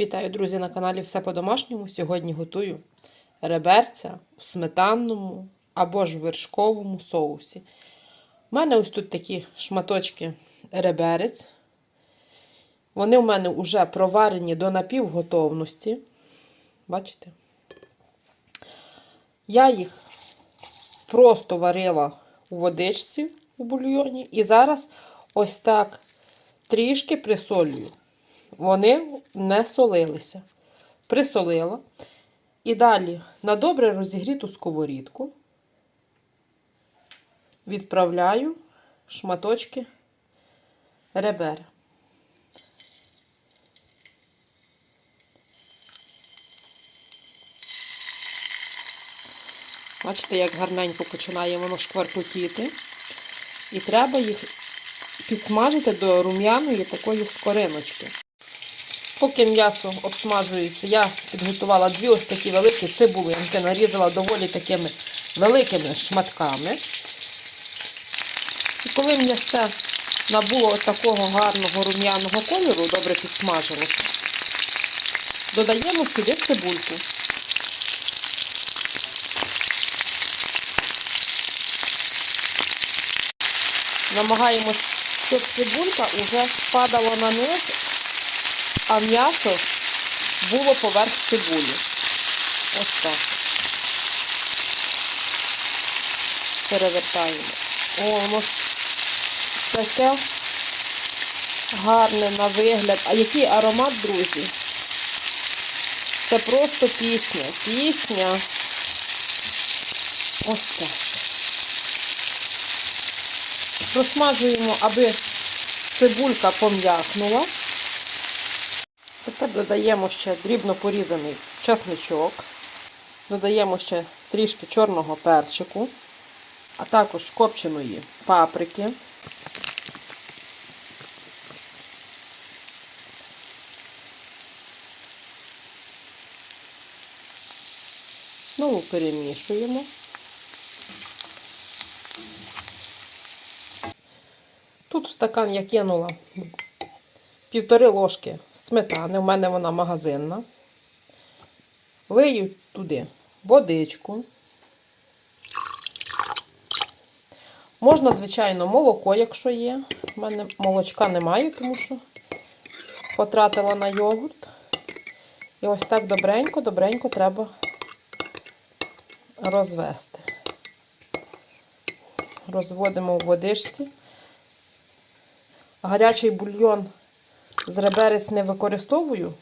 Вітаю, друзі, на каналі Все по-домашньому. Сьогодні готую реберця в сметанному або ж вершковому соусі. У мене ось тут такі шматочки реберець. Вони у мене вже проварені до напівготовності. Бачите? Я їх просто варила у водичці у бульйоні. І зараз ось так трішки присолюю. Вони не солилися. Присолила. І далі на добре розігріту сковорідку відправляю шматочки ребер. Бачите, як гарненько починає воно шкваркотіти. І треба їх підсмажити до рум'яної такої скориночки. Поки м'ясо обсмажується, я підготувала дві ось такі великі цибулинки, нарізала доволі такими великими шматками. І коли м'ясце набуло такого гарного рум'яного кольору, добре підсмажилося, додаємо сюди цибульку. Намагаємось, щоб цибулька вже спадала на низ, а м'ясо було поверх цибулі. Ось так. Перевертаємо. О, воно таке гарне на вигляд. А який аромат, друзі? Це просто пісня. Пісня. Ось так. Розсмажуємо, аби цибулька пом'якнула. Тепер додаємо ще дрібно порізаний чесничок. Додаємо ще трішки чорного перчику, а також копченої паприки. Знову перемішуємо. Тут в стакан я кинула півтори ложки сметани, у мене вона магазинна. Лию туди водичку. Можна, звичайно, молоко, якщо є. У мене молочка немає, тому що потратила на йогурт. І ось так добренько-добренько треба розвести. Розводимо в водичці. Гарячий бульйон з реберець не використовую,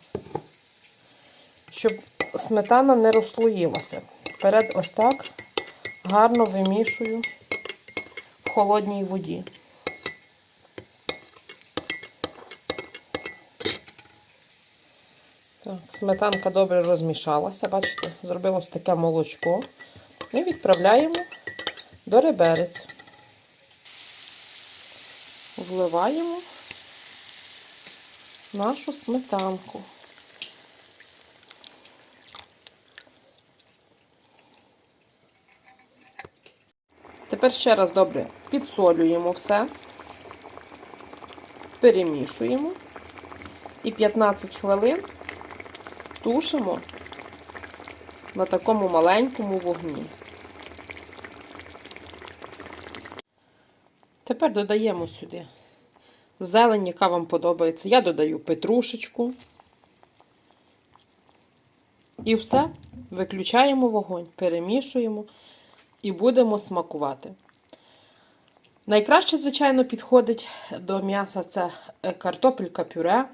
щоб сметана не розслоїлася. Перед ось так гарно вимішую в холодній воді. Так, Сметанка добре розмішалася, бачите, зробилось таке молочко. І відправляємо до реберець. Вливаємо нашу сметанку. Тепер ще раз добре підсолюємо все, перемішуємо і 15 хвилин тушимо на такому маленькому вогні. Тепер додаємо сюди зелень, яка вам подобається. Я додаю петрушечку. І все, виключаємо вогонь, перемішуємо і будемо смакувати. Найкраще, звичайно, підходить до м'яса це картопелька пюре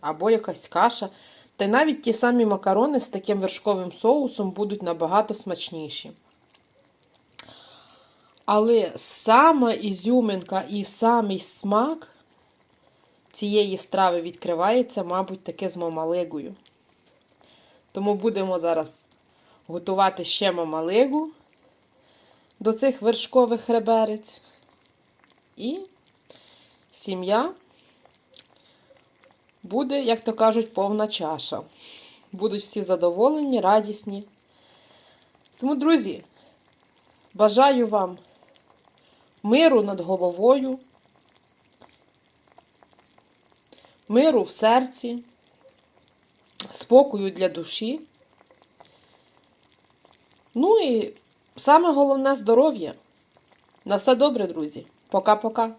або якась каша. Та й навіть ті самі макарони з таким вершковим соусом будуть набагато смачніші. Але сама ізюминка і самий смак цієї страви відкривається, мабуть, таки з мамалигою. Тому будемо зараз готувати ще мамалигу до цих вершкових реберець. І сім'я буде, як то кажуть, повна чаша. Будуть всі задоволені, радісні. Тому, друзі, бажаю вам миру над головою, миру в серці спокою для душі. Ну і саме головне здоров'я. На все добре, друзі. Пока-пока.